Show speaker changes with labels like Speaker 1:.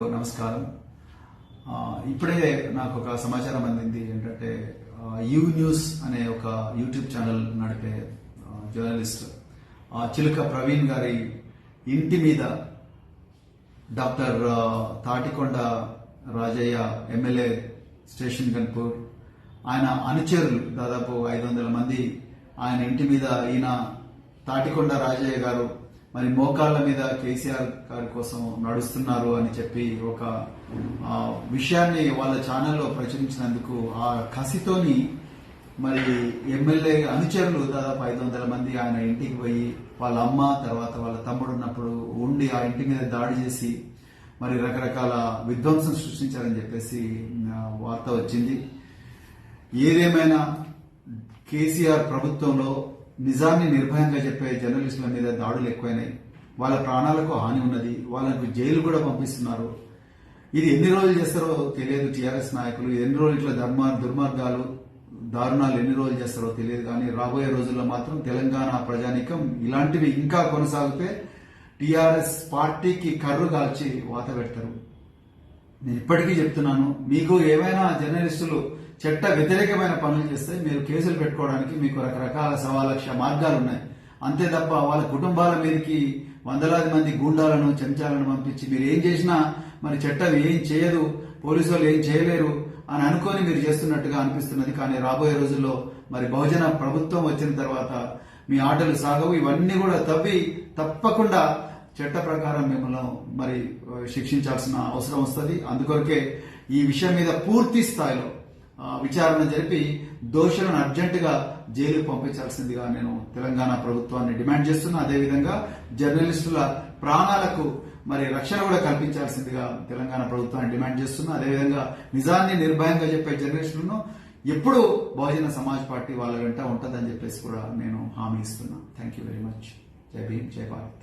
Speaker 1: నమస్కారం. ఇప్పుడే నాకు ఒక సమాచారం అందింది ఏంటంటే యూ న్యూస్ అనే ఒక యూట్యూబ్ ఛానల్ నడిపే జర్నలిస్ట్ చిలుక ప్రవీణ్ గారి ఇంటి మీద doctor Thatikonda Rajaiah MLA station Ghanpur ఆయన అనుచరులు దాదాపు ఐదు వందల మంది ఆయన ఇంటి మీద ఈయన తాటికొండ రాజయ్య గారు మరి మోకాళ్ళ మీద కేసీఆర్ గారి కోసం నడుస్తున్నారు అని చెప్పి ఒక విషయాన్ని వాళ్ళ ఛానల్లో ప్రచురించినందుకు ఆ కసితోని మరి ఎమ్మెల్యే అనుచరులు దాదాపు ఐదు వందల మంది ఆయన ఇంటికి పోయి వాళ్ళ అమ్మ తర్వాత వాళ్ళ తమ్ముడు ఉన్నప్పుడు ఉండి ఆ ఇంటి మీద దాడి చేసి మరి రకరకాల విధ్వంసం సృష్టించారని చెప్పేసి వార్త వచ్చింది. ఏదేమైనా కేసీఆర్ ప్రభుత్వంలో నిజాన్ని నిర్భయంగా చెప్పే జర్నలిస్టుల మీద దాడులు ఎక్కువైనాయి. వాళ్ళ ప్రాణాలకు హాని ఉన్నది. వాళ్ళకు జైలు కూడా పంపిస్తున్నారు. ఇది ఎన్ని రోజులు చేస్తారో తెలియదు టీఆర్ఎస్ నాయకులు. ఎన్ని రోజులు ఇట్లా ధర్మ దుర్మార్గాలు దారుణాలు ఎన్ని రోజులు చేస్తారో తెలియదు. కానీ రాబోయే రోజుల్లో మాత్రం తెలంగాణ ప్రజానికం ఇలాంటివి ఇంకా కొనసాగితే టీఆర్ఎస్ పార్టీకి కర్రు కాల్చి వాత పెడతారు. నేను ఇప్పటికీ చెప్తున్నాను మీకు ఏమైనా జర్నలిస్టులు చట్ట వ్యతిరేకమైన పనులు చేస్తే మీరు కేసులు పెట్టుకోవడానికి మీకు రకరకాల సవా మార్గాలు ఉన్నాయి. అంతే తప్ప వాళ్ళ కుటుంబాల మీదకి వందలాది మంది గూండాలను చెంచాలను పంపించి మీరు ఏం చేసినా మరి చట్టం ఏం చేయదు పోలీసు వాళ్ళు ఏం చేయలేరు అని అనుకొని మీరు చేస్తున్నట్టుగా అనిపిస్తున్నది. కానీ రాబోయే రోజుల్లో మరి బహుజన ప్రభుత్వం వచ్చిన తర్వాత మీ ఆటలు సాగవు. ఇవన్నీ కూడా తవ్వి తప్పకుండా చట్ట ప్రకారం మిమ్మల్ని మరి శిక్షించాల్సిన అవసరం వస్తుంది. అందుకొరకే ఈ విషయం మీద పూర్తి స్థాయిలో విచారణ జరిపి దోషులను అర్జెంటుగా జైలు పంపించాల్సిందిగా నేను తెలంగాణ ప్రభుత్వాన్ని డిమాండ్ చేస్తున్నా. అదేవిధంగా జర్నలిస్టుల ప్రాణాలకు మరి రక్షణ కూడా కల్పించాల్సిందిగా తెలంగాణ ప్రభుత్వాన్ని డిమాండ్ చేస్తున్నా. అదేవిధంగా నిజాన్ని నిర్భయంగా చెప్పే జర్నలిస్టులను ఎప్పుడు బహుజన సమాజ్ పార్టీ వాళ్ళ వెంట ఉంటుందని చెప్పేసి కూడా నేను హామీ ఇస్తున్నా. థ్యాంక్ యూ వెరీ మచ్ జై భీమ్ జై భారత్.